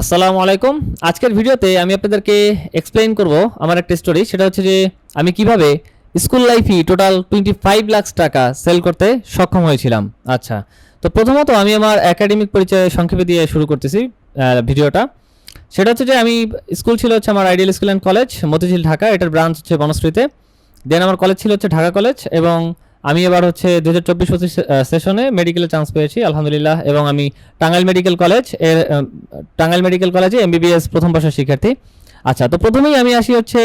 আসসালামু আলাইকুম। আজকের ভিডিওতে আমি আপনাদেরকে এক্সপ্লেন করব আমার একটা স্টোরি সেটা হচ্ছে যে আমি কীভাবে স্কুল লাইফই টোটাল টোয়েন্টি ফাইভ লাখ টাকা সেল করতে সক্ষম হয়েছিলাম। আচ্ছা তো প্রথমত আমি আমার একাডেমিক পরিচয় সংক্ষেপে দিয়ে শুরু করতেছি ভিডিওটা। সেটা হচ্ছে যে আমি স্কুল ছিল হচ্ছে আমার ideal school and college Motijheel, Dhaka, এটার ব্রাঞ্চ হচ্ছে বনশ্রীতে। দেন আমার কলেজ ছিল হচ্ছে ঢাকা কলেজ এবং আমি এবার হচ্ছে দু হাজার চব্বিশ পঁচিশ সেশনে মেডিকেলে চান্স পেয়েছি, আলহামদুলিল্লাহ। এবং আমি টাঙ্গাইল মেডিকেল কলেজের টাঙ্গাইল মেডিকেল কলেজে এমবিবিএস প্রথম বর্ষের শিক্ষার্থী। আচ্ছা তো প্রথমেই আমি আসি হচ্ছে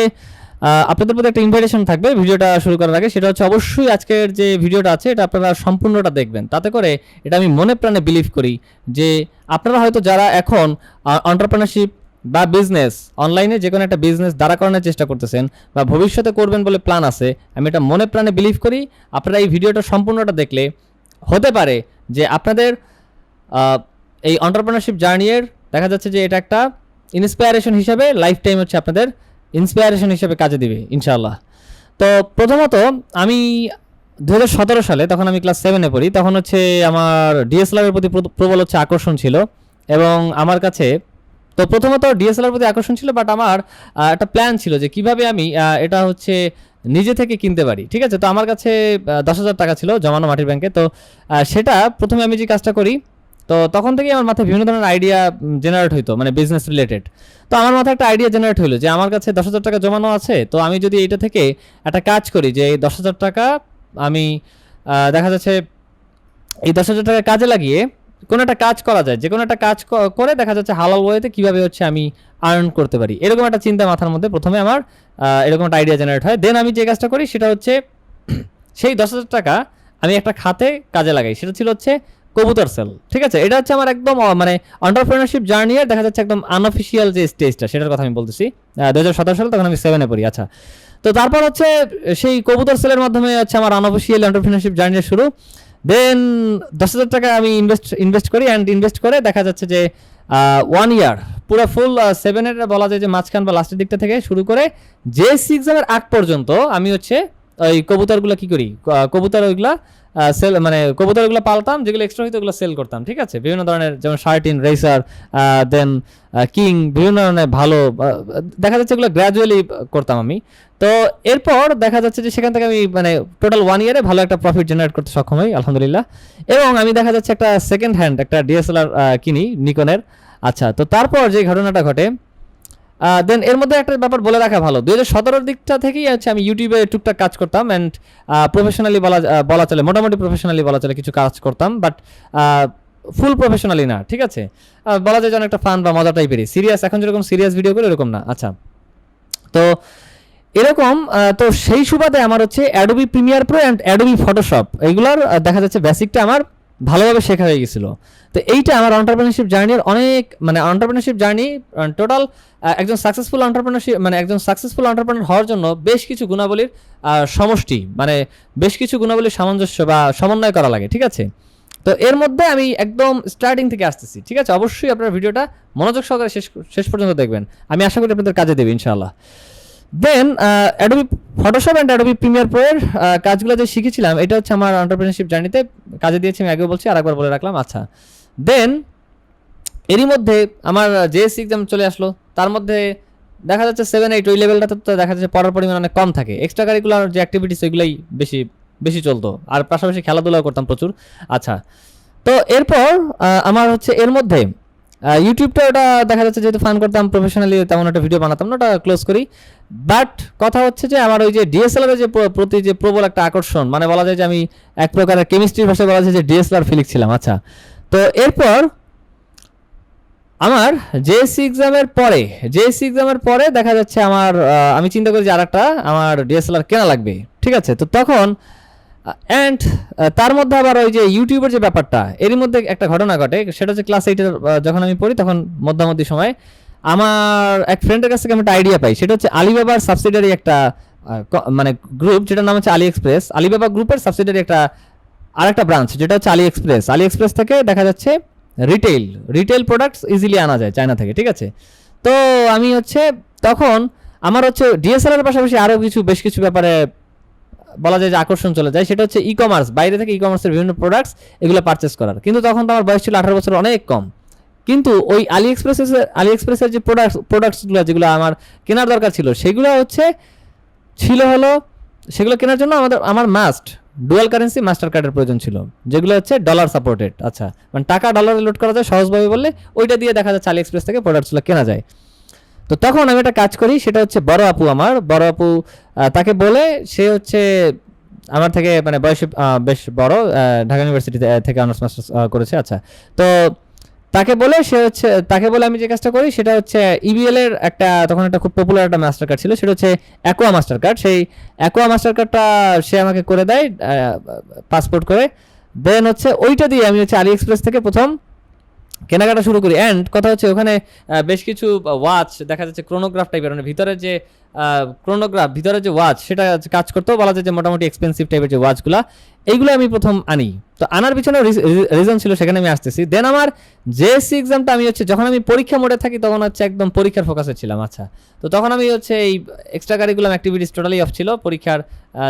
আপনাদের প্রতি একটা ইনভাইটেশন থাকবে ভিডিওটা শুরু করার আগে। সেটা হচ্ছে অবশ্যই আজকের যে ভিডিওটা আছে, এটা আপনারা সম্পূর্ণটা দেখবেন। তাতে করে এটা আমি মনে প্রাণে বিলিভ করি যে আপনারা হয়তো যারা এখন অন্টারপ্রেনারশিপ বা বিজনেস অনলাইনে যে কোনো একটা বিজনেস দাঁড়া করানোর চেষ্টা করতেছেন বা ভবিষ্যতে করবেন বলে প্ল্যান আছে, আমি এটা মনে প্রাণে বিলিভ করি, আপনারা এই ভিডিওটা সম্পূর্ণটা দেখলে হতে পারে যে আপনাদের এই অন্টারপ্রেনারশিপ জার্নির দেখা যাচ্ছে যে এটা একটা ইন্সপায়ারেশন হিসাবে লাইফ টাইম হচ্ছে আপনাদের ইন্সপায়ারেশন হিসাবে কাজে দিবে, ইনশাআল্লাহ। তো প্রথমত আমি দু হাজার সতেরো সালে তখন আমি ক্লাস সেভেনে পড়ি, তখন হচ্ছে আমার ডিএসএলআরের প্রতি প্র- প্রবল হচ্ছে আকর্ষণ ছিল এবং আমার কাছে তো প্রথমত ডিএসএলআর প্রতি আকর্ষণ ছিল বাট আমার একটা প্ল্যান ছিল যে কীভাবে আমি এটা হচ্ছে নিজে থেকে কিনতে পারি, ঠিক আছে? তো আমার কাছে দশ হাজার টাকা ছিল জমানো মাটির ব্যাংকে তো সেটা প্রথমে আমি যে কাজটা করি, তো তখন থেকেই আমার মাথায় বিভিন্ন ধরনের আইডিয়া জেনারেট হইতো মানে বিজনেস রিলেটেড তো আমার মাথায় একটা আইডিয়া জেনারেট হইল যে আমার কাছে দশ হাজার টাকা জমানো আছে, তো আমি যদি এটা থেকে একটা কাজ করি যে এই দশ হাজার টাকা আমি দেখা যাচ্ছে এই দশ হাজার টাকা কাজে লাগিয়ে কোনো একটা কাজ করা যায় যে কোনো একটা কাজ করে দেখা যাচ্ছে হালাল ওয়েতে কীভাবে হচ্ছে আমি আর্ন করতে পারি। এরকম একটা চিন্তা মাথার মধ্যে প্রথমে আমার এরকম একটা আইডিয়া জেনারেট হয়। দেন আমি যে কাজটা করি সেটা হচ্ছে সেই দশ হাজার টাকা আমি একটা খাতে কাজে লাগাই। সেটা ছিল হচ্ছে কবুতর সেল ঠিক আছে? এটা হচ্ছে আমার একদম মানে অন্টারপ্রেনারশিপ জার্নি এর দেখা যাচ্ছে একদম আনঅফিসিয়াল যে স্টেজটা সেটার কথা আমি বলতেছি। দু হাজার সতেরো সালে তখন আমি সেভেনে পড়ি আচ্ছা। তো তারপর হচ্ছে সেই কবুতর সেলের মাধ্যমে হচ্ছে আমার আনঅফিসিয়াল এন্টারপ্রিনারশিপ জার্নির শুরু। দেন দশ হাজার টাকা আমি ইনভেস্ট ইনভেস্ট করি অ্যান্ড ইনভেস্ট করে দেখা যাচ্ছে যে ওয়ান ইয়ার পুরো ফুল সেভেনের বলা যায় যে মাঝখান বা লাস্টের দিকটা থেকে শুরু করে যে এক্সামের আগ পর্যন্ত আমি হচ্ছে, ওই কবুতরগুলো কি করি? কবুতর ওইগুলা সেল মানে কবুতর ওইগুলো পালতাম, যেগুলো এক্সট্রা হইতো ওগুলো সেল করতাম, ঠিক আছে? বিভিন্ন ধরনের যেমন শার্টিন রেসার দেন কিং, বিভিন্ন ধরনের ভালো দেখা যাচ্ছে এগুলো গ্র্যাজুয়ালি করতাম আমি। তো এরপর দেখা যাচ্ছে যে সেখান থেকে আমি মানে টোটাল ওয়ান ইয়ারে ভালো একটা প্রফিট জেনারেট করতে সক্ষম হই, আলহামদুলিল্লাহ। এবং আমি দেখা যাচ্ছে একটা সেকেন্ড হ্যান্ড একটা ডিএসএলআর কিনি নিকনের আচ্ছা তো তারপর যে ঘটনাটা ঘটে দেন এর মধ্যে একটা ব্যাপার বলে রাখা ভালো। দুই হাজার দিকটা থেকেই হচ্ছে আমি ইউটিউবে টুকটাক কাজ করতাম অ্যান্ড প্রফেশনালি বলা বলা চলে, মোটামুটি প্রফেশনালি বলা চলে কিছু কাজ করতাম বাট ফুল প্রফেশনালি না, ঠিক আছে? বলা যায় যে অনেকটা ফান বা মজা টাইপেরই সিরিয়াস এখন যেরকম সিরিয়াস ভিডিও করি এরকম না আচ্ছা। তো, এরকম তো সেই সুবাদে আমার হচ্ছে Adobe Premiere Pro and Adobe Photoshop এইগুলোর দেখা যাচ্ছে বেসিকটা আমার। ভালোভাবে শেখা হয়ে গেছিল। তো এইটা আমার অন্টারপ্রেনারশিপ জার্নির অনেক মানে অন্টারপ্রেনারশিপ জার্নি টোটাল একজন সাকসেসফুল অন্টারপ্রেনারশিপ মানে একজন সাকসেসফুল অন্টারপ্রেনার হওয়ার জন্য বেশ কিছু গুণাবলীর সমষ্টি মানে বেশ কিছু গুণাবলীর সামঞ্জস্য বা সমন্বয় করা লাগে, ঠিক আছে? তো এর মধ্যে আমি একদম স্টার্টিং থেকে আসতেছি, ঠিক আছে? অবশ্যই আপনার ভিডিওটা মনোযোগ সহকারে শেষ শেষ পর্যন্ত দেখবেন। আমি আশা করি আপনাদের কাজে দেবে, ইনশাআল্লাহ। Then Adobe Photoshop and Adobe Premiere Pro এর আহ, কাজগুলো যে শিখেছিলাম এটা হচ্ছে আমার অন্টারপ্রেনারশিপ জার্নিতে কাজে দিয়েছি আমি আগেও বলছি আর একবার বলে রাখলাম আচ্ছা। দেন এরই মধ্যে আমার জেএসসি এক্সাম চলে আসলো তার মধ্যে দেখা যাচ্ছে সেভেন এইট ওই লেভেলটাতে তো দেখা যাচ্ছে পড়ার পরিমাণ অনেক কম থাকে। এক্সট্রা কারিকুলার যে অ্যাক্টিভিটিস ওইগুলোই বেশি বেশি চলতো। আর পাশাপাশি খেলাধুলাও করতাম প্রচুর। আচ্ছা তো এরপর আমার হচ্ছে এর মধ্যে ইউটিউবটা ওটা দেখা যাচ্ছে যেহেতু ফান করতাম প্রফেশনালি তেমন একটা ভিডিও বানাতাম না, ওটা ক্লোজ করি। বাট কথা হচ্ছে যে, আমার ওই যে ডিএসএলআর যে প্রতি যে প্রবল একটা আকর্ষণ মানে বলা যায় যে আমি এক প্রকারের কেমিস্ট্রির ভাষায় বলা যায় যে ডিএসএলআর ফিলিক ছিলাম আচ্ছা। তো এরপর আমার জেএসসি এক্সামের পরে জেএসসি এক্সামের পরে দেখা যাচ্ছে আমার আমি চিন্তা করি যে আর একটা আমার ডিএসএলআর কেনা লাগবে, ঠিক আছে? তো তখন অ্যান্ড তার মধ্যে আবার ওই যে ইউটিউবের যে ব্যাপারটা, এরই মধ্যে একটা ঘটনা ঘটে। সেটা হচ্ছে ক্লাস এইটের যখন আমি পড়ি তখন মধ্যমধ্যি সময়, আমার এক ফ্রেন্ডের কাছ থেকে আমি একটা আইডিয়া পাই। সেটা হচ্ছে আলিবাবার সাবসিডারি একটা মানে গ্রুপ যেটার নাম হচ্ছে আলি এক্সপ্রেস আলিবাবা গ্রুপের সাবসিডারি একটা, আরেকটা ব্রাঞ্চ যেটা হচ্ছে আলি এক্সপ্রেস আলি এক্সপ্রেস থেকে দেখা যাচ্ছে রিটেল রিটেল প্রোডাক্টস ইজিলি আনা যায় চায়না থেকে, ঠিক আছে? তো আমি হচ্ছে, তখন আমার হচ্ছে ডিএসএলআর পাশাপাশি আরও কিছু, বেশ কিছু ব্যাপারে বলা যায় যে আকর্ষণ চলে যায়, সেটা হচ্ছে ই কমার্স বাইরে থেকে ই কমার্সের বিভিন্ন প্রোডাক্টস এগুলো পারচেস করার। কিন্তু তখন তো আমার বয়স ছিল আঠারো বছর অনেক কম। কিন্তু ওই আলি এক্সপ্রেসের আলি এক্সপ্রেসের যে প্রোডাক্ট প্রোডাক্টসগুলো যেগুলো আমার কেনার দরকার ছিল, সেগুলো হচ্ছে, ছিল হলো, সেগুলো কেনার জন্য আমাদের, আমার মাস্ট ডুয়াল কারেন্সি মাস্টার কার্ডের প্রয়োজন ছিল। যেগুলো হচ্ছে ডলার সাপোর্টেড আচ্ছা মানে টাকা ডলারে লোড করা যায় সহজভাবে বললে, ওইটা দিয়ে দেখা যাচ্ছে আলি এক্সপ্রেস থেকে প্রোডাক্টসগুলো কেনা যায়। তো তখন আমি একটা কাজ করি, সেটা হচ্ছে বড় আপু আমার। বড় আপু তাকে বলে সে হচ্ছে আমার থেকে মানে বয়সে বেশ বড় ঢাকা ইউনিভার্সিটি থেকে অনার্স মাস্টার্স করেছে আচ্ছা। তো তাকে বলে সে হচ্ছে, তাকে বলে আমি যে কাজটা করি, সেটা হচ্ছে ইবিএল এর একটা, তখন একটা খুব পপুলার একটা মাস্টার কার্ড ছিল, সেটা হচ্ছে অ্যাকোয়া মাস্টার কার্ড সেই অ্যাকোয়া মাস্টার কার্ডটা সে আমাকে করে দেয় পাসপোর্ট করে। দেন হচ্ছে ওইটা দিয়ে আমি হচ্ছে আলি এক্সপ্রেস থেকে প্রথম কেনাকাটা শুরু করি। অ্যান্ড কথা হচ্ছে ওখানে বেশ কিছু ওয়াচ দেখা যাচ্ছে ক্রোনোগ্রাফ টাইপের মানে ভিতরে যে ক্রোনোগ্রাফ ভিতরে যে ওয়াচ সেটা কাজ করতেও বলা যায় যে মোটামুটি এক্সপেন্সিভ টাইপের যে ওয়াচগুলো এইগুলো আমি প্রথম আনি। তো আনার পিছনে রিজন ছিল, সেখানে আমি আসতেছি। দেন আমার জেএসসি এক্সামটা আমি হচ্ছে, যখন আমি পরীক্ষা মোডে থাকি, তখন হচ্ছে একদম পরীক্ষার ফোকাসে ছিলাম আচ্ছা। তো তখন আমি হচ্ছে এই extra curriculum activities totally off ছিল। পরীক্ষার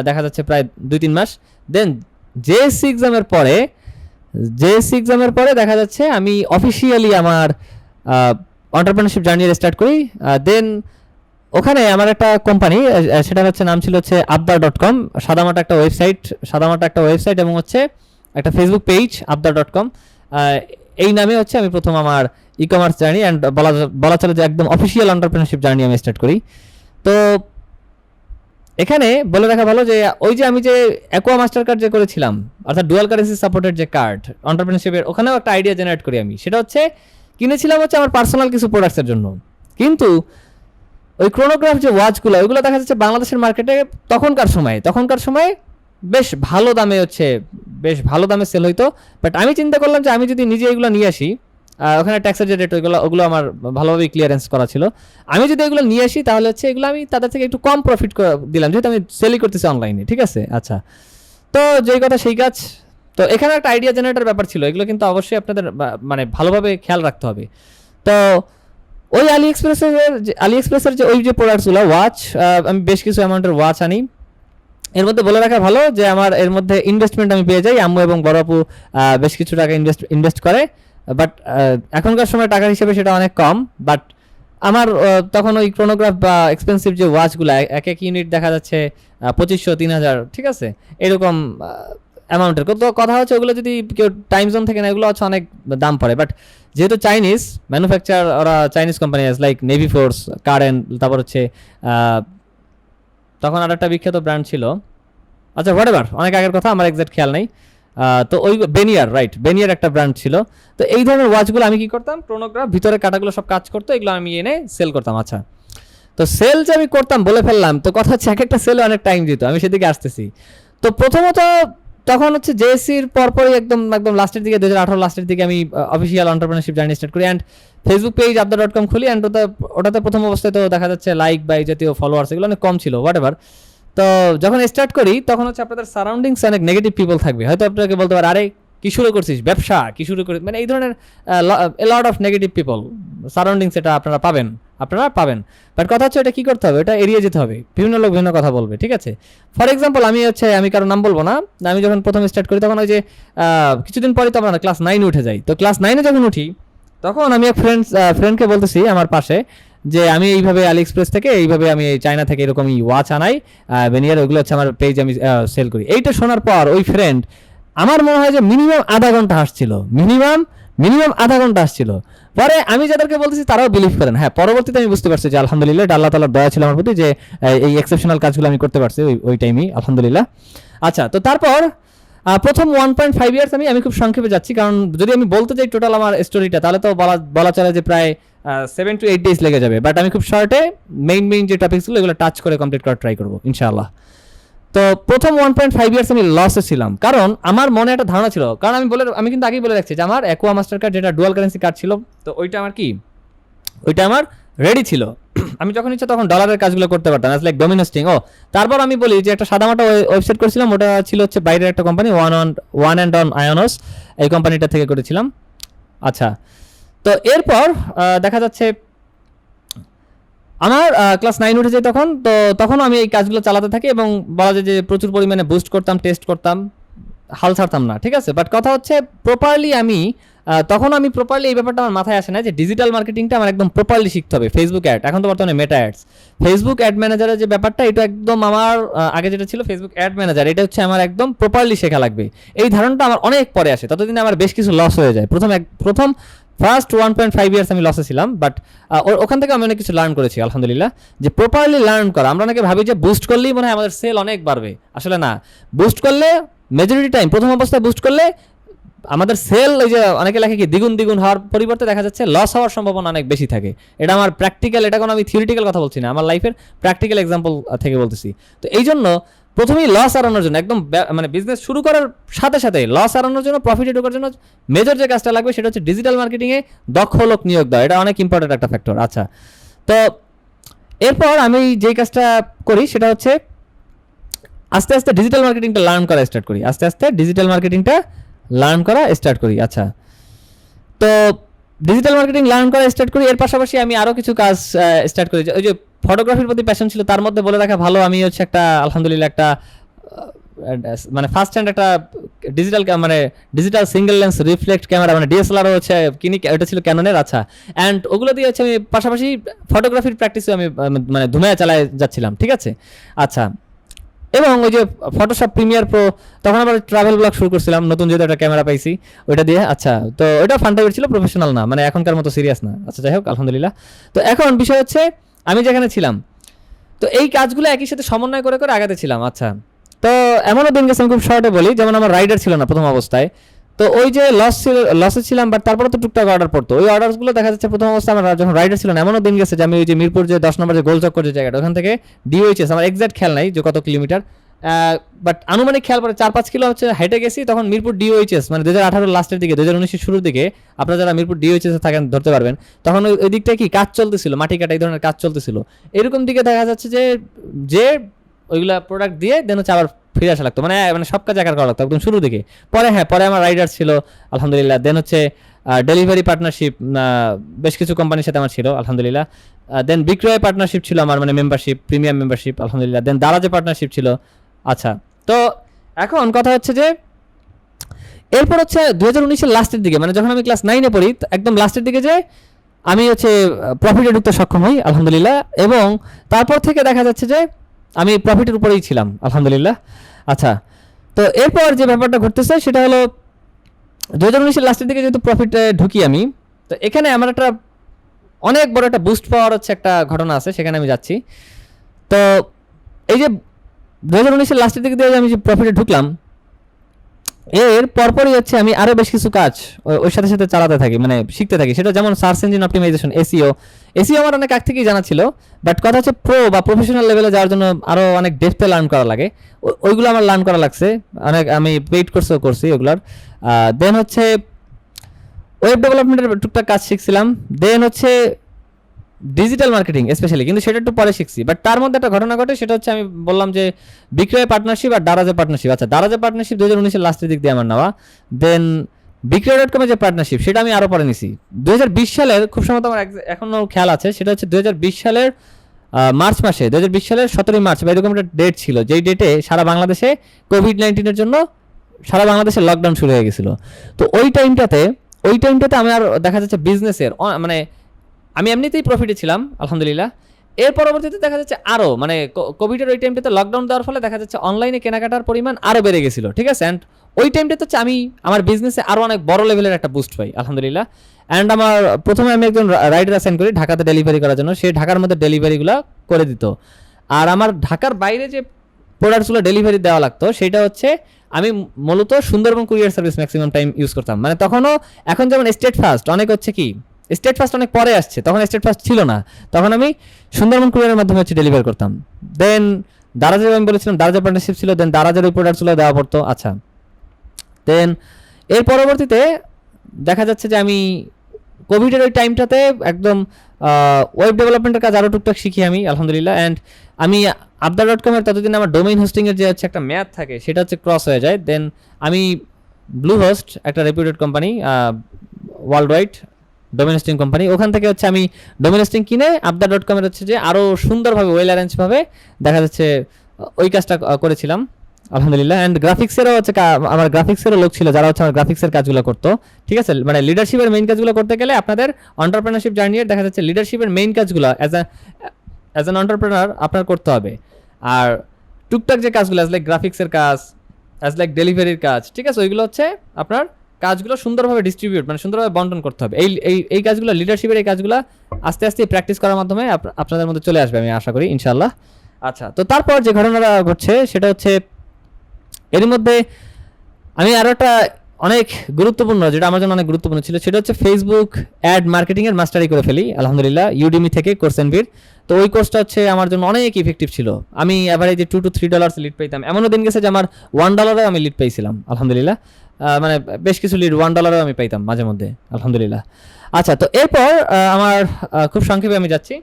দেখা যাচ্ছে প্রায় দুই তিন মাস দেন জেএসসি এক্সামের পরে জেএসসি এক্সামের পরে দেখা যাচ্ছে আমি অফিসিয়ালি আমার অন্টারপ্রেনারশিপ জার্নি স্টার্ট করি। দেন ওখানে আমার একটা কোম্পানি সেটা হচ্ছে নাম ছিল হচ্ছে আবদার ডট কম। সাদামাটা একটা ওয়েবসাইট সাদামাটা একটা ওয়েবসাইট এবং হচ্ছে একটা Facebook page Abdar dot com. এই নামে হচ্ছে আমি প্রথম আমার ই কমার্স জার্নি অ্যান্ড বলা বলা চলে যে একদম অফিসিয়াল অন্টারপ্রেনারশিপ জার্নি আমি স্টার্ট করি। তো এখানে বলে রাখা ভালো যে, ওই যে আমি যে অ্যাকোয়া মাস্টার কার্ড যে করেছিলাম, অর্থাৎ ডুয়াল কারেন্সি সাপোর্টেড যে কার্ড অন্টারপ্রেনারশিপের ওখানেও একটা আইডিয়া জেনারেট করি আমি। সেটা হচ্ছে, কিনেছিলাম হচ্ছে আমার পার্সোনাল কিছু প্রোডাক্টসের জন্য। কিন্তু ওই ক্রোনোগ্রাফ যে ওয়াচগুলো ওইগুলো দেখা যাচ্ছে বাংলাদেশের মার্কেটে তখনকার সময় তখনকার সময় বেশ ভালো দামে হচ্ছে, বেশ ভালো দামে সেল হইতো। বাট আমি চিন্তা করলাম যে, আমি যদি নিজে এগুলো নিয়ে আসি ওখানে ট্যাক্সের যে রেট ওইগুলো, ওগুলো আমার ভালোভাবে ক্লিয়ারেন্স করা ছিল। আমি যদি এগুলো নিয়ে আসি, তাহলে হচ্ছে এগুলো আমি তাদের থেকে একটু কম প্রফিট দিলাম। যেহেতু আমি সেলই করতেছি অনলাইনে ঠিক আছে? আচ্ছা। তো যেই কথা, সেই কাজ। তো এখানে একটা আইডিয়া জেনারেটার ব্যাপার ছিল। এগুলো কিন্তু অবশ্যই আপনাদের মানে ভালোভাবে খেয়াল রাখতে হবে। তো ওই আলি এক্সপ্রেসের আলি এক্সপ্রেসের যে, ওই যে প্রোডাক্টসগুলো ওয়াচ আমি বেশ কিছু অ্যামাউন্টের ওয়াচ আনি। এর মধ্যে বলে রাখা ভালো যে, আমার এর মধ্যে ইনভেস্টমেন্ট আমি পেয়ে যাই। আম্মু এবং বড় আপু বেশ কিছু টাকা ইনভেস্ট ইনভেস্ট করে। বাট এখনকার সময় টাকার হিসেবে সেটা অনেক কম বাট আমার তখন ওই ক্রোনোগ্রাফ বা এক্সপেন্সিভ যে ওয়াচগুলো এক এক ইউনিট দেখা যাচ্ছে পঁচিশশো তিন হাজার ঠিক আছে? এরকম অ্যামাউন্টের তো কথা হচ্ছে ওগুলো যদি কেউ টাইম জোন থেকে না এগুলো হচ্ছে অনেক দাম পড়ে। বাট যেহেতু চাইনিজ ম্যানুফ্যাকচার ওরা Chinese company like navy force current তারপর হচ্ছে তখন আর একটা বিখ্যাত ব্র্যান্ড ছিল। আচ্ছা হোয়াট এভার অনেক আগের কথা, আমার এক্সাক্ট খেয়াল নেই। তো ওই বেনিয়ার রাইট বেনিয়ার একটা ব্র্যান্ড ছিল। তো এই ধরনের ওয়াচগুলো আমি কি করতাম? ক্রোনোগ্রাফ ভিতরে কাটাগুলো সব কাজ করতো, এগুলো আমি এনে সেল করতাম। আচ্ছা তো সেল যে আমি করতাম, বলে ফেললাম, তো কথা হচ্ছে এক একটা সেলে অনেক টাইম দিত, আমি সেদিকে আসতেছি। তো প্রথমত তখন হচ্ছে জেএসসির পরপরই একদম একদম লাস্টের দিকে দু হাজার আঠারো লাস্টের দিকে আমি অফিসিয়াল অন্টারপ্রেনারশিপ জার্নি স্টার্ট করি। And Facebook page Abda dot com খুলি অ্যান্ড ওটা, ওটাতে প্রথম অবস্থায় তো দেখা যাচ্ছে লাইক বা এই জাতীয় ফলোয়ার্স এগুলো অনেক কম ছিল হোয়াট এভার তো যখন স্টার্ট করি, তখন হচ্ছে আপনাদের সারাউন্ডিংস অনেক নেগেটিভ পিপল থাকবে। হয়তো আপনাকে বলতে পারে, আরে, কি শুরু করছিস? ব্যবসা? কি শুরু করে মানে এই ধরনের lot of negative people surroundings এটা আপনারা পাবেন আপনারা পাবেন। বাট কথা হচ্ছে এটা কী করতে হবে? এটা এড়িয়ে যেতে হবে। বিভিন্ন লোক বিভিন্ন কথা বলবে, ঠিক আছে? ফর এক্সাম্পল আমি হচ্ছে, আমি কারও নাম বলব না। আমি যখন প্রথম স্টার্ট করি, তখন ওই যে কিছুদিন পরে তো আমরা ক্লাস নাইনে উঠে যাই। তো ক্লাস নাইনে যখন উঠি, তখন আমি এক ফ্রেন্ড ফ্রেন্ডকে বলতেছি আমার পাশে যে আমি এইভাবে আলি এক্সপ্রেস থেকে, এইভাবে আমি চায়না থেকে এরকম ওয়াচ আনাই বেনিয়ার ওগুলো হচ্ছে আমার পেজ আমি সেল করি। এইটা শোনার পর ওই ফ্রেন্ড আমার মনে হয় যে মিনিমাম আধা ঘণ্টা হাসছিল। মিনিমাম মিনিমাম আধা ঘণ্টা আসছিল পরে আমি যাদেরকে বলতেছি তারাও বিলিভ করেন। হ্যাঁ পরবর্তীতে আমি বুঝতে পারছি যে আলহামদুলিল্লাহ আল্লাহ তালার দয়া ছিল আমার প্রতি যে এই এক্সেপশনাল কাজগুলো আমি করতে পারছি, ওই ওই টাইমই আলহামদুলিল্লাহ। আচ্ছা তো তারপর প্রথম ওয়ান পয়েন্ট ফাইভ ইয়ার্স আমি আমি খুব সংক্ষেপে যাচ্ছি, কারণ যদি আমি বলতে চাই টোটাল আমার স্টোরিটা তাহলে তো বলা বলা চলে যে প্রায় সেভেন টু এইট ডেজ লেগে যাবে। বাট আমি খুব শর্টে মেইন মেইন যে টপিকসগুলো এগুলো টাচ করে কমপ্লিট করার ট্রাই করব, ইনশাআল্লাহ। তো প্রথম ওয়ান পয়েন্ট ফাইভ ইয়ার্স আমি লসে ছিলাম। কারণ আমার মনে একটা ধারণা ছিল, কারণ আমি বলে, আমি কিন্তু আগেই বলে রাখছি যে আমার অ্যাকোয়া মাস্টার কার্ড যেটা ডুয়াল কারেন্সি কার্ড ছিল, তো ওইটা আমার কি? ওইটা আমার রেডি ছিল। আমি যখন ইচ্ছা তখন ডলারের কাজগুলো করতে পারতাম লাইক ডোমিনোস্টিং ও, তারপর আমি বলি যে একটা সাদামাটা ওয়েবসাইট করেছিলাম, ওটা ছিল হচ্ছে বাইরের একটা company one on one and on ions এই কোম্পানিটা থেকে করেছিলাম। আচ্ছা তো এরপর দেখা যাচ্ছে আমার ক্লাস নাইন উঠে যায় তখন, তো তখন আমি এই কাজগুলো চালাতে থাকি এবং বলা যায় যে প্রচুর পরিমাণে বুস্ট করতাম টেস্ট করতাম, হাল ছাড়তাম না, ঠিক আছে? বাট কথা হচ্ছে প্রপারলি আমি তখন আমি প্রপারলি এই ব্যাপারটা আমার মাথায় আসে না যে ডিজিটাল মার্কেটিংটা আমার একদম প্রপারলি শিখতে হবে ফেসবুক অ্যাড এখন তো বর্তমানে মেটা অ্যাডস ফেসবুক অ্যাড ম্যানেজারের যে ব্যাপারটা, এটা একদম আমার আগে যেটা ছিল ফেসবুক অ্যাড ম্যানেজার এটা হচ্ছে আমার একদম প্রপারলি শেখা লাগবে। এই ধারণাটা আমার অনেক পরে আসে, ততদিনে আমার বেশ কিছু লস হয়ে যায়। প্রথম এক, প্রথম first one point five years আমি লসে ছিলাম বাট ওখান থেকে আমি অনেক কিছু লার্ন করেছি, আলহামদুলিল্লাহ। যে প্রপারলি লার্ন করা, আমরা অনেকে ভাবি যে বুস্ট করলেই মনে হয় আমাদের সেল অনেক বাড়বে। আসলে না। বুস্ট করলে মেজরিটি টাইম প্রথম অবস্থায় বুস্ট করলে আমাদের সেল ওই যে অনেকে লেখে কি, দ্বিগুণ দ্বিগুণ হওয়ার পরিবর্তে দেখা যাচ্ছে লস হওয়ার সম্ভাবনা অনেক বেশি থাকে। এটা আমার প্র্যাকটিক্যাল এটা কোনো আমি থিওরিটিক্যাল কথা বলছি না, আমার লাইফের প্র্যাকটিক্যাল এক্সাম্পল থেকে বলতেছি। তো এই জন্য প্রথমেই লস এড়ানোর জন্য, একদম মানে বিজনেস শুরু করার সাথে সাথে লস এড়ানোর জন্য প্রফিটে ঢোকার জন্য মেজর যে কাজটা লাগবে সেটা হচ্ছে ডিজিটাল মার্কেটিংয়ে দক্ষ লোক নিয়োগ দেওয়া। এটা অনেক ইম্পর্টেন্ট একটা ফ্যাক্টর আচ্ছা। তো এরপর আমি যেই কাজটা করি সেটা হচ্ছে আস্তে আস্তে ডিজিটাল মার্কেটিংটা লার্ন করা স্টার্ট করি। আস্তে আস্তে ডিজিটাল মার্কেটিংটা লার্ন করা স্টার্ট করি আচ্ছা। তো ডিজিটাল মার্কেটিং লার্ন করা স্টার্ট করি, এর পাশাপাশি আমি আরও কিছু কাজ স্টার্ট করি। ওই যে ফটোগ্রাফির প্রতি প্যাশন ছিল, তার মধ্যে বলে রাখা ভালো, আমি হচ্ছে একটা, আলহামদুলিল্লাহ একটা মানে ফার্স্ট হ্যান্ড একটা ডিজিটাল মানে digital single lens reflect camera মানে ডিএসএলআর হচ্ছে কিনি ওটা ছিল ক্যাননের আচ্ছা। অ্যান্ড ওগুলো দিয়ে হচ্ছে আমি পাশাপাশি ফটোগ্রাফির প্র্যাকটিসও আমি মানে ধুমায় চালায় যাচ্ছিলাম, ঠিক আছে? আচ্ছা। এবং ওই যে ফটোশপ প্রিমিয়ার প্রো তখন আবার ট্রাভেল ব্লগ শুরু করছিলাম, নতুন যেহেতু একটা ক্যামেরা পাইছি, ওইটা দিয়ে আচ্ছা। তো ওইটা ফান টাইপের ছিল প্রফেশনাল না মানে এখনকার মতো সিরিয়াস না। আচ্ছা যাই হোক, আলহামদুলিল্লাহ। তো এখন বিষয় হচ্ছে আমি যেখানে ছিলাম। তো এই কাজগুলো একই সাথে সমন্বয় করে করে আগাতে ছিলাম আচ্ছা। তো এমনও দিন গেছে, আমি খুব শর্টে বলি, যেমন আমার রাইডার ছিল না প্রথম অবস্থায়। তো ওই যে লস ছিল লসে ছিলাম বাট তারপরে তো টুকটাক অর্ডার পড়তো। ওই অর্ডারগুলো দেখা যাচ্ছে প্রথম অবস্থা আমার যখন রাইডার ছিল না, এমনও দিন গেছে যে আমি ওই যে মিরপুর যে দশ নম্বর যে গোলচক্কর যে জায়গাটা, ওখান থেকে ডিওএইচএস আমার এক্সাক্ট খেয়াল নাই যে কত কিলোমিটার। বাট আনুমানিক খেয়াল পরে চার পাঁচ কিলো হচ্ছে হেঁটে গেছি, তখন মিরপুর ডিওএইচএস মানে দু হাজার আঠারো লাস্টের দিকে দু হাজার শুরুর দিকে, আপনারা যারা মিরপুর ডিওএইচএস থাকেন, ধরতে পারবেন, তখন ওই দিকটা কি, কাজ চলতেছিল, মাটি কাটা, এই ধরনের কাজ চলতেছিল। এরকম দিকে দেখা যাচ্ছে যে যে ওইগুলা প্রোডাক্ট দিয়ে দেন হচ্ছে আবার ফিরে আসা লাগতো। মানে মানে সব কাজ একার করা লাগতো, একদম শুরু দিকে। পরে হ্যাঁ পরে আমার রাইডার ছিল, আলহামদুলিল্লাহ। দেন হচ্ছে ডেলিভারি পার্টনারশিপ বেশ কিছু কোম্পানির সাথে আমার ছিল, আলহামদুলিল্লাহ। দেন বিক্রয় পার্টনারশিপ ছিল আমার মানে মেম্বারশিপ প্রিমিয়াম মেম্বারশিপ আলহামদুলিল্লাহ। দেন দারাজে পার্টনারশিপ ছিল আচ্ছা তো এখন কথা হচ্ছে যে, এরপর হচ্ছে দু হাজার উনিশের লাস্টের দিকে মানে যখন আমি ক্লাস নাইনে পড়ি একদম লাস্টের দিকে যে আমি হচ্ছে প্রফিটে ঢুকতে সক্ষম হই, আলহামদুলিল্লাহ, এবং তারপর থেকে দেখা যাচ্ছে যে, আমি প্রফিটের উপরেই ছিলাম, আলহামদুলিল্লাহ। আচ্ছা তো এরপর যে ব্যাপারটা ঘটতেছে, সেটা হলো দু হাজার উনিশের লাস্টের দিকে যেহেতু প্রফিটে ঢুকি আমি, তো এখানে আমার একটা অনেক বড় একটা বুস্ট পাওয়ার হচ্ছে একটা ঘটনা আছে, সেখানে আমি যাচ্ছি। তো এই যে দু হাজার উনিশের লাস্টের দিকে দিয়ে আমি যে প্রফিটে ঢুকলাম, এর পরপরই হচ্ছে আমি আরও বেশ কিছু কাজ ওর সাথে সাথে চালাতে থাকি মানে শিখতে থাকি। সেটা যেমন search engine optimization SEO SEO আমার অনেক আগ থেকেই জানা ছিল বাট কথা হচ্ছে প্রো বা প্রফেশনাল লেভেলে যাওয়ার জন্য আরও অনেক ডেপথে লার্ন করা লাগে। ওইগুলো আমার লার্ন করা লাগছে, অনেক আমি পেইড কোর্সও করছি ওগুলার। দেন হচ্ছে ওয়েব ডেভেলপমেন্টের টুকটাক কাজ শিখছিলাম। দেন হচ্ছে ডিজিটাল মার্কেটিং স্পেশালি কিন্তু সেটা একটু পরে শিখছি। বাট তার মধ্যে একটা ঘটনা ঘটে, সেটা হচ্ছে আমি বললাম যে বিক্রয় পার্টনারশিপ আর দারাজে পার্টনারশিপ আচ্ছা দারাজে পার্টনারশিপ দু হাজার উনিশের লাস্টের দিক দিয়ে আমার নেওয়া। দেন বিক্রয় ডট কমের যে পার্টনারশিপ সেটা আমি আরও পরে নিছি। দু হাজার বিশ সালের, খুব সম্ভবত আমার exa- এখনও খেয়াল আছে, সেটা হচ্ছে দু হাজার বিশ সালের মার্চ মাসে দু হাজার বিশ সালের সতেরোই মার্চ, বা এরকম একটা ডেট ছিল, যেই ডেটে সারা বাংলাদেশে কোভিড নাইন্টিনের জন্য সারা বাংলাদেশে লকডাউন শুরু হয়ে গেছিল। তো ওই টাইমটাতে ওই টাইমটাতে আমি আর দেখা যাচ্ছে বিজনেসের মানে আমি এমনিতেই প্রফিটে ছিলাম, আলহামদুলিল্লাহ। এর পরবর্তীতে দেখা যাচ্ছে আরও মানে কোভিডের ওই টাইমটাতে লকডাউন দেওয়ার ফলে দেখা যাচ্ছে অনলাইনে কেনাকাটার পরিমাণ আরও বেড়ে গেছিল, ঠিক আছে? অ্যান্ড ওই টাইমটাতে হচ্ছে আমি, আমার বিজনেসে আরও অনেক বড় লেভেলের একটা বুস্ট পাই, আলহামদুলিল্লাহ। অ্যান্ড আমার প্রথমে আমি একজন রাইডার অ্যাসাইন করি ঢাকাতে ডেলিভারি করার জন্য, সে ঢাকার মধ্যে ডেলিভারিগুলো করে দিত। আর আমার ঢাকার বাইরে যে প্রোডাক্টসগুলো ডেলিভারি দেওয়া লাগতো, সেটা হচ্ছে আমি মূলত Sundarban courier service maximum time use করতাম। মানে তখনও এখন যেমন স্টেট ফার্স্ট অনেক হচ্ছে কি স্টেট ফার্স্ট অনেক পরে আসছে, তখন স্টেট ফার্স্ট ছিল না। তখন আমি সুন্দরবন কুরিয়ারের মাধ্যমে হচ্ছে ডেলিভার করতাম। দেন দারাজের আমি বলেছিলাম দারাজের পার্টনারশিপ ছিল দেন দারাজের ওই প্রোডাক্টসগুলো দেওয়া পড়তো আচ্ছা। দেন এর পরবর্তীতে দেখা যাচ্ছে যে আমি কোভিডের ওই টাইমটাতে একদম ওয়েব ডেভেলপমেন্টের কাজ আরও টুকটাক শিখি আমি, আলহামদুলিল্লাহ। অ্যান্ড আমি আবদার ডট কমের ততদিন আমার ডোমেইন হোস্টিংয়ের যে হচ্ছে একটা ম্যাথ থাকে, সেটা হচ্ছে ক্রস হয়ে যায়। দেন আমি ব্লু হোস্ট একটা reputed company world wide domain hosting company ওখান থেকে হচ্ছে আমি ডোমেন হোস্টিং কিনে আবদার ডট কমের হচ্ছে যে আরও সুন্দরভাবে ওয়েল অ্যারেঞ্জভাবে দেখা যাচ্ছে, ওই কাজটা করেছিলাম। আলহামদুলিল্লাহ। অ্যান্ড গ্রাফিক্সেরও হচ্ছে আমার গ্রাফিক্সেরও লোক ছিল যারা হচ্ছে আমার গ্রাফিক্সের কাজগুলো করতো। ঠিক আছে? মানে লিডারশিপের মেইন কাজগুলো করতে গেলে আপনাদের অন্টারপ্রেনারশিপ জার্নির দেখা যাচ্ছে লিডারশিপের মেইন কাজগুলো as a as an entrepreneur আপনার করতে হবে। আর টুকটাক যে কাজগুলো অ্যাজ লাইক গ্রাফিক্সের কাজ অ্যাজ লাইক ডেলিভারির কাজ, ঠিক আছে? ওইগুলো হচ্ছে আপনার কাজগুলো সুন্দরভাবে ডিস্ট্রিবিউট মানে সুন্দরভাবে বন্টন করতে হবে। এই এই এই কাজগুলো লিডারশিপের এই কাজগুলো আস্তে আস্তে প্র্যাকটিস করার মাধ্যমে আপ- আপনাদের মধ্যে চলে আসবে, আমি আশা করি ইনশাল্লাহ আচ্ছা তো তারপর যে ঘটনাটা ঘটছে, সেটা হচ্ছে এর মধ্যে আমি আরও একটা অনেক গুরুত্বপূর্ণ, যেটা আমার জন্য অনেক গুরুত্বপূর্ণ ছিল, সেটা হচ্ছে ফেসবুক অ্যাড মার্কেটিংয়ের মাস্টারি করে ফেলি, আলহামদুলিল্লাহ ইউডিমি থেকে কোর্স এনভির তো ওই কোর্সটা হচ্ছে আমার জন্য অনেক ইফেক্টিভ ছিল। আমি অ্যাভারেজে two two three dollars lead পেতাম। এমনও দিন গেছে যে আমার ওয়ান ডলারে আমি লিড পেয়েছিলাম, আলহামদুলিল্লাহ। মানে বেশ কিছু লিড ওয়ান ডলারও আমি পাইতাম মাঝে মধ্যে, আলহামদুলিল্লাহ। আচ্ছা তো এরপর আমার খুব সংক্ষেপে আমি যাচ্ছি।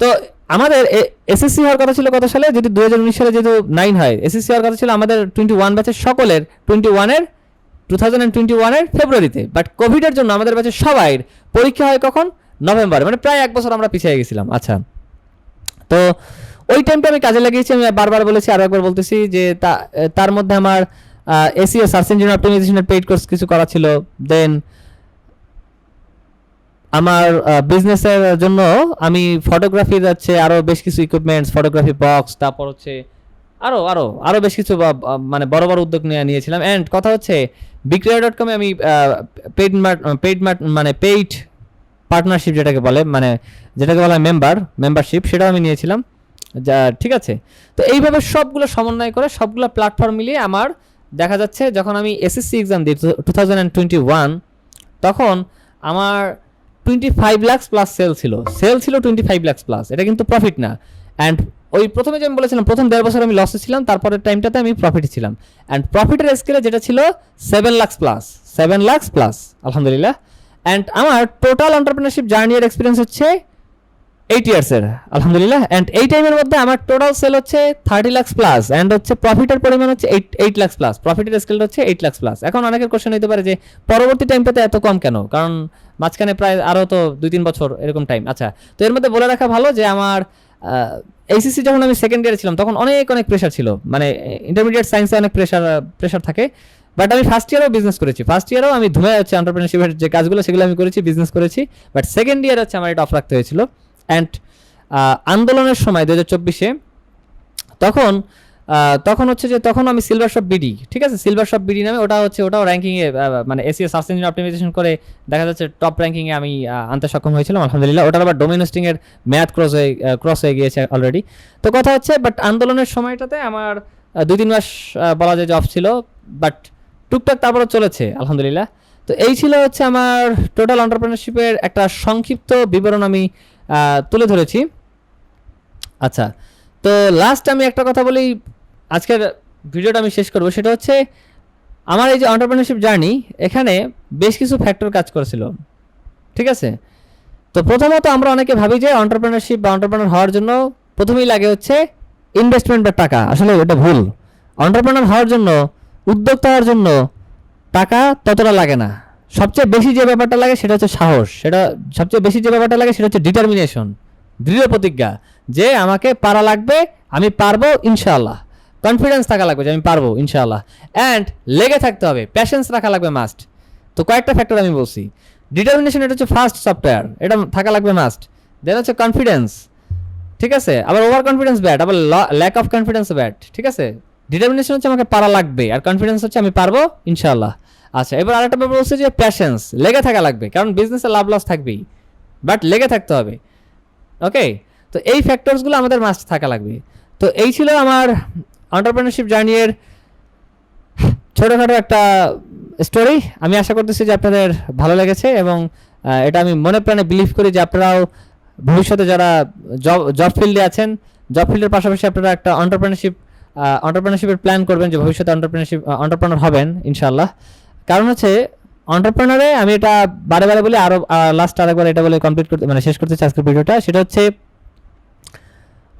তো আমাদের এসএসসি হওয়ার কথা ছিল কত সালে? যদি দু হাজার উনিশ সালে যেহেতু নাইন হয় এসএসসি হওয়ার কথা ছিল আমাদের টোয়েন্টি ওয়ান ব্যাচের সকলের টোয়েন্টি ওয়ানের টু থাউজেন্ড টোয়েন্টি ওয়ানের ফেব্রুয়ারিতে বাট কোভিডের জন্য আমাদের ব্যাচের সবাই পরীক্ষা হয় কখন? নভেম্বরে মানে প্রায় এক বছর আমরা পিছিয়ে গেছিলাম। আচ্ছা তো ওই টাইমটা আমি কাজে লাগিয়েছি। আমি বারবার বলেছি, আর একবার বলতেছি যে তার মধ্যে আমার এসিও সার্চ ইঞ্জিন অপটিমাইজেশনের পেইড কোর্স কিছু করা ছিল। দেন আমার বিজনেসের জন্য আমি ফটোগ্রাফির হচ্ছে আরও বেশ কিছু ইকুইপমেন্টস ফটোগ্রাফি বক্স তারপর হচ্ছে আরও আরও আরও বেশ কিছু মানে বড় বড় উদ্যোগ নিয়ে নিয়েছিলাম। অ্যান্ড কথা হচ্ছে বিক্রয় ডট কমে আমি পেইড পেইড মানে পেইড পার্টনারশিপ যেটাকে বলে মানে যেটাকে বলা হয় মেম্বার মেম্বারশিপ সেটাও আমি নিয়েছিলাম। যা, ঠিক আছে। তো এইভাবে সবগুলো সমন্বয় করে সবগুলো প্ল্যাটফর্ম মিলিয়ে আমার দেখা যাচ্ছে যখন আমি এসএসসি এক্সাম দিই টু তখন আমার twenty five lakhs plus sale ছিল। সেল ছিল টোয়েন্টি ফাইভ লাক্স প্লাস এটা কিন্তু প্রফিট না। অ্যান্ড ওই প্রথমে যে আমি বলেছিলাম, প্রথম দেড় বছর আমি লসে ছিলাম, তারপরের টাইমটাতে আমি প্রফিটে ছিলাম। অ্যান্ড প্রফিটের স্কেলে যেটা ছিল seven lakhs plus seven lakhs plus আলহামদুলিল্লাহ। অ্যান্ড আমার টোটাল এন্টারপ্রিনারশিপ জার্নি এর এক্সপিরিয়েন্স হচ্ছে এইট ইয়ার্সের আলহামদুলিল্লাহ। অ্যান্ড এই টাইমের মধ্যে আমার টোটাল সেল হচ্ছে থার্টি লাক্স প্লাস অ্যান্ড হচ্ছে প্রফিটের পরিমাণ হচ্ছে এইট এইট লাক্স প্লাস প্রফিটের স্কেলটা হচ্ছে এইট লাক্স প্লাস এখন অনেকের কোশ্চেন হতে পারে যে পরবর্তী টাইমটাতে এত কম কেন? কারণ মাঝখানে প্রায় আরও তো দুই তিন বছর এরকম টাইম আচ্ছা তো এর মধ্যে বলে রাখা ভালো যে আমার এইসিসি যখন আমি সেকেন্ড ইয়ারে ছিলাম, তখন অনেক অনেক প্রেশার ছিল। মানে ইন্টারমিডিয়েট সায়েন্সে অনেক প্রেশার প্রেশার থাকে। বাট আমি ফার্স্ট ইয়ারেও বিজনেস করেছি। ফার্স্ট ইয়ারেও আমি ধুমে হচ্ছে এন্টারপ্রেনারশিপের যে কাজগুলো, সেগুলো আমি করেছি বিজনেস করেছি। বাট সেকেন্ড ইয়ার হচ্ছে আমার এটা অফ রাখতে হয়েছিল। অ্যান্ড আন্দোলনের সময় দু হাজার চব্বিশে, তখন তখন হচ্ছে যে তখন আমি সিলভার শপ বিডি ঠিক আছে? সিলভার শপ বিডি নামে ওটা হচ্ছে, ওটাও র্যাঙ্কিংয়ে মানে এসিএস সার্চ ইঞ্জিন অপটিমাইজেশন করে দেখা যাচ্ছে টপ র্যাঙ্কিংয়ে আমি আনতে সক্ষম হয়েছিলাম, আলহামদুলিল্লাহ। ওটার আবার ডোমেন হোস্টিংয়ের ম্যাথ ক্রস হয়ে ক্রস হয়ে গিয়েছে অলরেডি তো কথা হচ্ছে বাট আন্দোলনের সময়টাতে আমার দুই তিন মাস বলা যায় অফ ছিল বাট টুকটাক তারপরও চলেছে, আলহামদুলিল্লাহ। তো এই ছিল হচ্ছে আমার টোটাল এন্টারপ্রেনারশিপের একটা সংক্ষিপ্ত বিবরণ আমি তুলে ধরেছি। আচ্ছা তো লাস্ট আমি একটা কথা বলি, আজকের ভিডিওটা আমি শেষ করব। সেটা হচ্ছে, আমার এই যে এন্টারপ্রেনারশিপ জার্নি এখানে বেশ কিছু ফ্যাক্টর কাজ করেছিল। ঠিক আছে? তো প্রথমত আমরা অনেকে ভাবি যে এন্টারপ্রেনারশিপ বা অন্টারপ্রেনার হওয়ার জন্য প্রথমেই লাগে হচ্ছে ইনভেস্টমেন্ট বা টাকা। আসলে এটা ভুল। অন্টারপ্রেনার হওয়ার জন্য, উদ্যোক্তা হওয়ার জন্য টাকা ততটা লাগে না। সবচেয়ে বেশি যে ব্যাপারটা লাগে সেটা হচ্ছে সাহস। সেটা সবচেয়ে বেশি যে ব্যাপারটা লাগে সেটা হচ্ছে ডিটারমিনেশন দৃঢ় প্রতিজ্ঞা যে আমাকে পারা লাগবে, আমি পারব ইনশাআল্লাহ। কনফিডেন্স থাকা লাগবে যে আমি পারব ইনশাআল্লাহ। অ্যান্ড লেগে থাকতে হবে প্যাশেন্স রাখা লাগবে মাস্ট তো কয়েকটা ফ্যাক্টর আমি বলছি। ডিটারমিনেশন এটা হচ্ছে ফার্স্ট সফটওয়্যার এটা থাকা লাগবে মাস্ট দেন হচ্ছে কনফিডেন্স ঠিক আছে? আবার ওভার কনফিডেন্স ব্যাড আবার ল্যাক অফ কনফিডেন্স ব্যাড ঠিক আছে? ডিটারমিনেশন হচ্ছে আমাকে পারা লাগবে, আর কনফিডেন্স হচ্ছে আমি পারব ইনশাআল্লাহ। আচ্ছা এবার আরেকটা ব্যাপার বলছে যে প্যাশেন্স লেগে থাকা লাগবে, কারণ বিজনেসে লাভ লস থাকবেই বাট লেগে থাকতে হবে। ওকে তো এই ফ্যাক্টরসগুলো আমাদের মাস্ট থাকা লাগবে। তো এই ছিল আমার এন্টারপ্রেনারশিপ জার্নিয়ের ছোটোখাটো একটা স্টোরি আমি আশা করতেছি যে আপনাদের ভালো লেগেছে এবং এটা আমি মনে প্রাণে বিলিভ করি যে আপনারাও ভবিষ্যতে যারা জব জব ফিল্ডে আছেন জব ফিল্ডের পাশাপাশি আপনারা একটা এন্টারপ্রেনারশিপ এন্টারপ্রেনারশিপের প্ল্যান করবেন যে ভবিষ্যতে এন্টারপ্রেনারশিপ এন্টারপ্রেনার হবেন, ইনশাআল্লাহ। কারণ হচ্ছে অন্টারপ্রেনারে আমি এটা বারে বারে বলি আরও লাস্ট আরেকবার এটা বলে কমপ্লিট করতে মানে শেষ করতে আজকের ভিডিওটা। সেটা হচ্ছে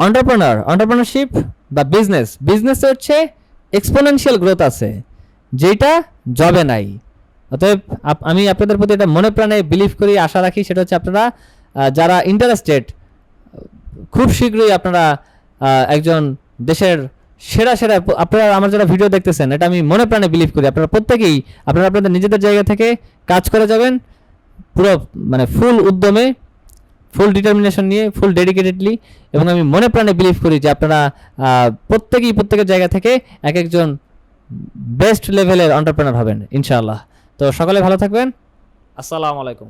এন্টারপ্রেনার অন্টারপ্রেনারশিপ বা বিজনেস বিজনেসে হচ্ছে এক্সপোনেনশিয়াল গ্রোথ আছে যেটা জবে নাই। অতএব আমি আপনাদের প্রতি এটা মনে প্রাণে বিলিভ করি, আশা রাখি সেটা হচ্ছে আপনারা যারা ইন্টারেস্টেড খুব শীঘ্রই আপনারা একজন দেশের সেরা সেরা। আপনারা আমার যারা ভিডিও দেখতেছেন, এটা আমি মনে প্রাণে বিলিভ করি। আপনারা প্রত্যেকেই, আপনারা আপনাদের নিজেদের জায়গা থেকে কাজ করে যাবেন, পুরো মানে ফুল উদ্যমে ফুল ডিটারমিনেশন নিয়ে ফুল ডেডিকেটেডলি এবং আমি মনে প্রাণে বিলিভ করি যে আপনারা প্রত্যেকেই প্রত্যেকের জায়গা থেকে এক একজন বেস্ট লেভেলের অন্টারপ্রেনার হবেন, ইনশাআল্লাহ। তো সকলে ভালো থাকবেন। আসসালামু আলাইকুম।